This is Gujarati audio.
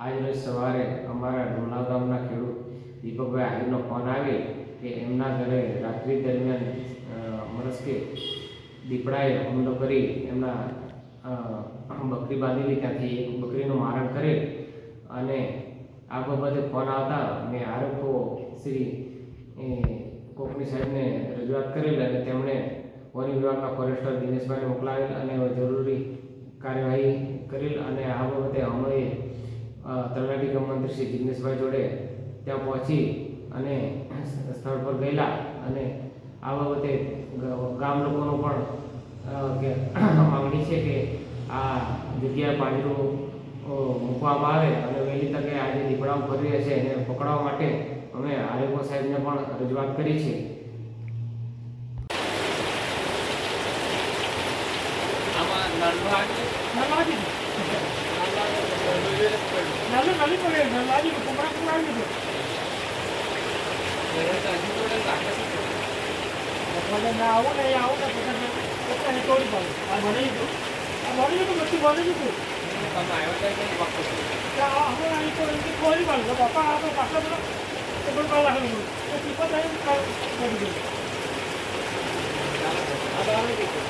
આજ રોજ સવારે અમારા ડોલા ગામના ખેડૂત દીપકભાઈ આહિરનો ફોન આવે કે એમના ઘરે રાત્રિ દરમિયાન મરસ્કે દીપડાએ હુમલો કરી એમના બકરી બાંધેલી ત્યાંથી એક બકરીનું મારણ કરેલ અને આ બાબતે ફોન આવતા મેં આરોપો શ્રી કોકની સાહેબને રજૂઆત કરેલ અને તેમણે વન વિભાગના ફોરેસ્ટર દિનેશભાઈને મોકલાવેલ અને જરૂરી કાર્યવાહી કરેલ અને આ બાબતે અમે અ, તલાટી કમ મંત્રી શ્રી જિગ્નેશભાઈ જોડે ત્યાં પહોંચી અને સ્થળ પર ગયેલા અને આ બાબતે ગામ લોકોનો પણ માંગણી છે કે આ જગ્યાએ પાંજરું મૂકવામાં આવે અને વહેલી તકે આ જે દીપડાઓ ફરી રહ્યા છે એને પકડવા માટે અમે આરોગ્ય સાહેબને પણ રજૂઆત કરી છે. આમાં નળનું આવી આવી ના આવું ને પોતાને તોડી પાડું. આ મને ગયું આ મળી ગયું પછી મળી ગયું તમે આવ્યો આ હવે અહીં તો એમથી ખોલી પાડું. બાપા આ તો પાછા બધા તો પણ કાલ લાગેલું તો થાય કરી આ